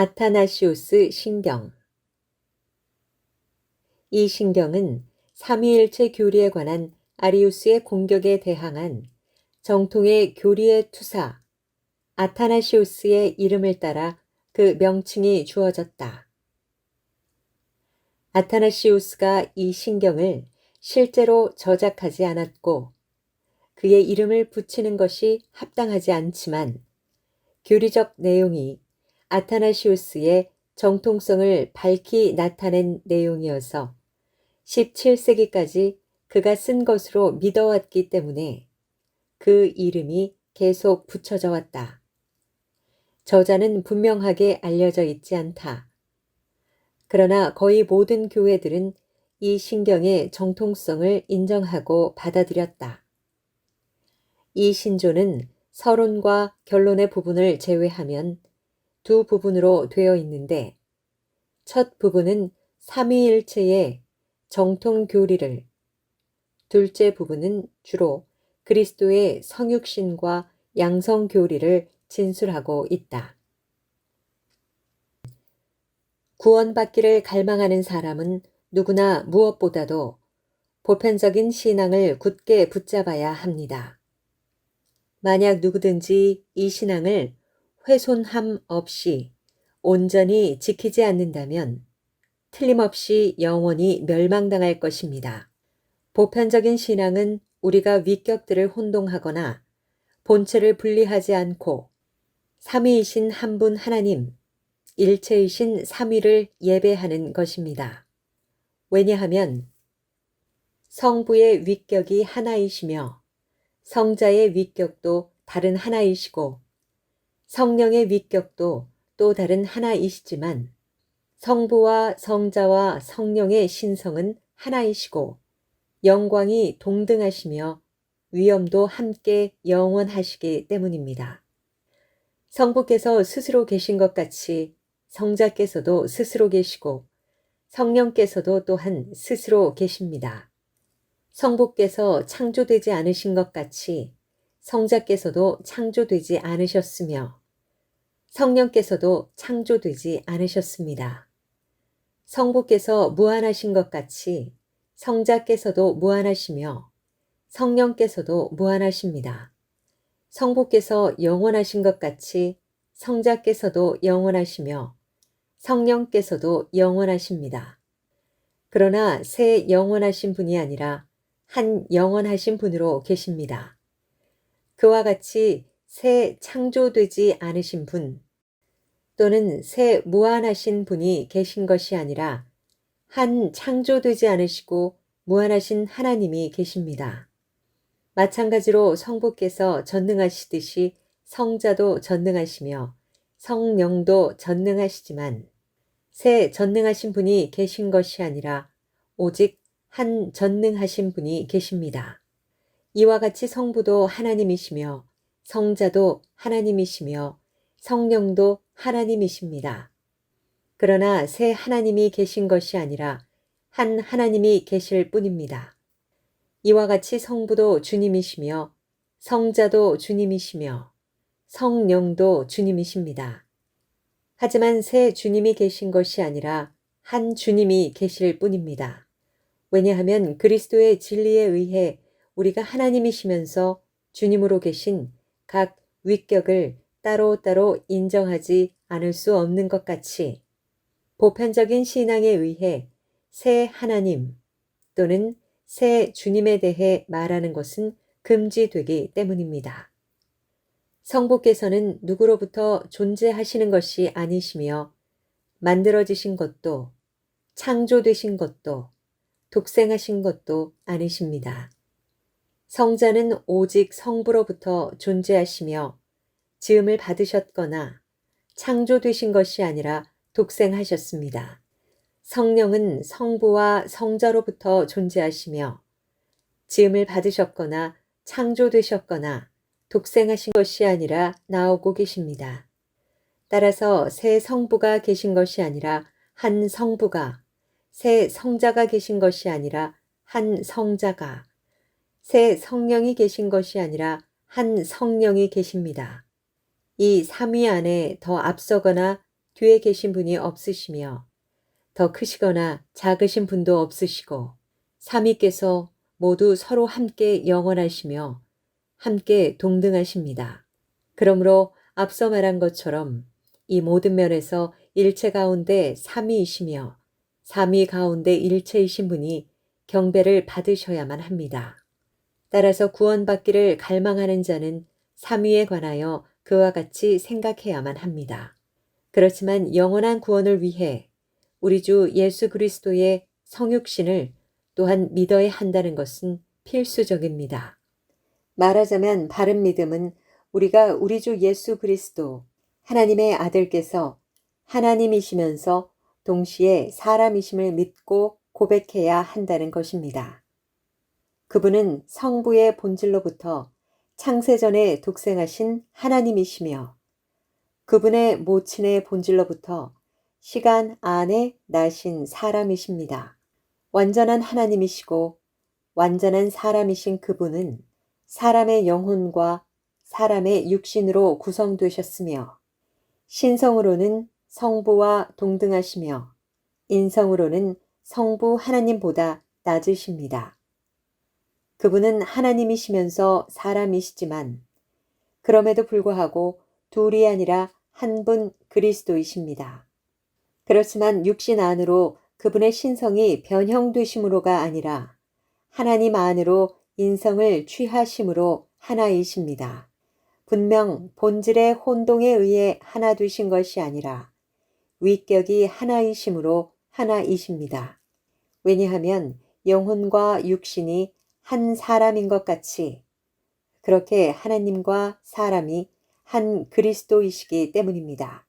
아타나시우스 신경 이 신경은 삼위일체 교리에 관한 아리우스의 공격에 대항한 정통의 교리의 투사 아타나시우스의 이름을 따라 그 명칭이 주어졌다. 아타나시우스가 이 신경을 실제로 저작하지 않았고 그의 이름을 붙이는 것이 합당하지 않지만 교리적 내용이 아타나시우스의 정통성을 밝히 나타낸 내용이어서 17세기까지 그가 쓴 것으로 믿어왔기 때문에 그 이름이 계속 붙여져 왔다. 저자는 분명하게 알려져 있지 않다. 그러나 거의 모든 교회들은 이 신경의 정통성을 인정하고 받아들였다. 이 신조는 서론과 결론의 부분을 제외하면 두 부분으로 되어 있는데 첫 부분은 삼위일체의 정통 교리를 둘째 부분은 주로 그리스도의 성육신과 양성 교리를 진술하고 있다. 구원받기를 갈망하는 사람은 누구나 무엇보다도 보편적인 신앙을 굳게 붙잡아야 합니다. 만약 누구든지 이 신앙을 훼손함 없이 온전히 지키지 않는다면 틀림없이 영원히 멸망당할 것입니다. 보편적인 신앙은 우리가 위격들을 혼동하거나 본체를 분리하지 않고 삼위이신 한 분 하나님, 일체이신 삼위를 예배하는 것입니다. 왜냐하면 성부의 위격이 하나이시며 성자의 위격도 다른 하나이시고 성령의 위격도 또 다른 하나이시지만 성부와 성자와 성령의 신성은 하나이시고 영광이 동등하시며 위엄도 함께 영원하시기 때문입니다. 성부께서 스스로 계신 것 같이 성자께서도 스스로 계시고 성령께서도 또한 스스로 계십니다. 성부께서 창조되지 않으신 것 같이 성자께서도 창조되지 않으셨으며 성령께서도 창조되지 않으셨습니다. 성부께서 무한하신 것 같이 성자께서도 무한하시며 성령께서도 무한하십니다. 성부께서 영원하신 것 같이 성자께서도 영원하시며 성령께서도 영원하십니다. 그러나 새 영원하신 분이 아니라 한 영원하신 분으로 계십니다. 그와 같이 새 창조되지 않으신 분 또는 새 무한하신 분이 계신 것이 아니라 한 창조되지 않으시고 무한하신 하나님이 계십니다. 마찬가지로 성부께서 전능하시듯이 성자도 전능하시며 성령도 전능하시지만 새 전능하신 분이 계신 것이 아니라 오직 한 전능하신 분이 계십니다. 이와 같이 성부도 하나님이시며 성자도 하나님이시며 성령도 하나님이십니다. 그러나 새 하나님이 계신 것이 아니라 한 하나님이 계실 뿐입니다. 이와 같이 성부도 주님이시며 성자도 주님이시며 성령도 주님이십니다. 하지만 새 주님이 계신 것이 아니라 한 주님이 계실 뿐입니다. 왜냐하면 그리스도의 진리에 의해 우리가 하나님이시면서 주님으로 계신 각 위격을 따로따로 인정하지 않을 수 없는 것 같이 보편적인 신앙에 의해 새 하나님 또는 새 주님에 대해 말하는 것은 금지되기 때문입니다. 성부께서는 누구로부터 존재하시는 것이 아니시며 만들어지신 것도 창조되신 것도 독생하신 것도 아니십니다. 성자는 오직 성부로부터 존재하시며 지음을 받으셨거나 창조되신 것이 아니라 독생하셨습니다. 성령은 성부와 성자로부터 존재하시며 지음을 받으셨거나 창조되셨거나 독생하신 것이 아니라 나오고 계십니다. 따라서 새 성부가 계신 것이 아니라 한 성부가, 새 성자가 계신 것이 아니라 한 성자가, 새 성령이 계신 것이 아니라 한 성령이 계십니다. 이 삼위 안에 더 앞서거나 뒤에 계신 분이 없으시며 더 크시거나 작으신 분도 없으시고 삼위께서 모두 서로 함께 영원하시며 함께 동등하십니다. 그러므로 앞서 말한 것처럼 이 모든 면에서 일체 가운데 삼위이시며 삼위 가운데 일체이신 분이 경배를 받으셔야만 합니다. 따라서 구원받기를 갈망하는 자는 삼위에 관하여 그와 같이 생각해야만 합니다. 그렇지만 영원한 구원을 위해 우리 주 예수 그리스도의 성육신을 또한 믿어야 한다는 것은 필수적입니다. 말하자면 바른 믿음은 우리가 우리 주 예수 그리스도 하나님의 아들께서 하나님이시면서 동시에 사람이심을 믿고 고백해야 한다는 것입니다. 그분은 성부의 본질로부터 창세전에 독생하신 하나님이시며 그분의 모친의 본질로부터 시간 안에 나신 사람이십니다. 완전한 하나님이시고 완전한 사람이신 그분은 사람의 영혼과 사람의 육신으로 구성되셨으며 신성으로는 성부와 동등하시며 인성으로는 성부 하나님보다 낮으십니다. 그분은 하나님이시면서 사람이시지만 그럼에도 불구하고 둘이 아니라 한 분 그리스도이십니다. 그렇지만 육신 안으로 그분의 신성이 변형되심으로가 아니라 하나님 안으로 인성을 취하심으로 하나이십니다. 분명 본질의 혼동에 의해 하나 되신 것이 아니라 위격이 하나이심으로 하나이십니다. 왜냐하면 영혼과 육신이 한 사람인 것 같이 그렇게 하나님과 사람이 한 그리스도이시기 때문입니다.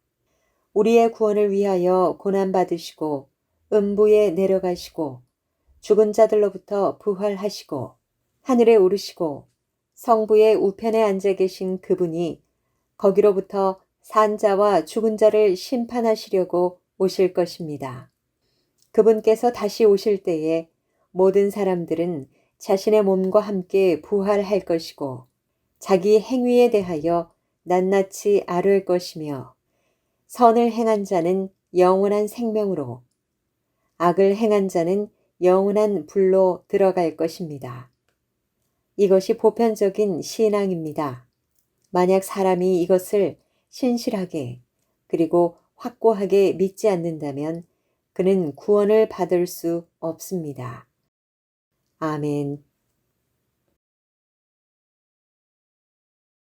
우리의 구원을 위하여 고난받으시고 음부에 내려가시고 죽은 자들로부터 부활하시고 하늘에 오르시고 성부의 우편에 앉아 계신 그분이 거기로부터 산자와 죽은 자를 심판하시려고 오실 것입니다. 그분께서 다시 오실 때에 모든 사람들은 자신의 몸과 함께 부활할 것이고 자기 행위에 대하여 낱낱이 아뢰 것이며 선을 행한 자는 영원한 생명으로 악을 행한 자는 영원한 불로 들어갈 것입니다. 이것이 보편적인 신앙입니다. 만약 사람이 이것을 신실하게 그리고 확고하게 믿지 않는다면 그는 구원을 받을 수 없습니다. 아멘.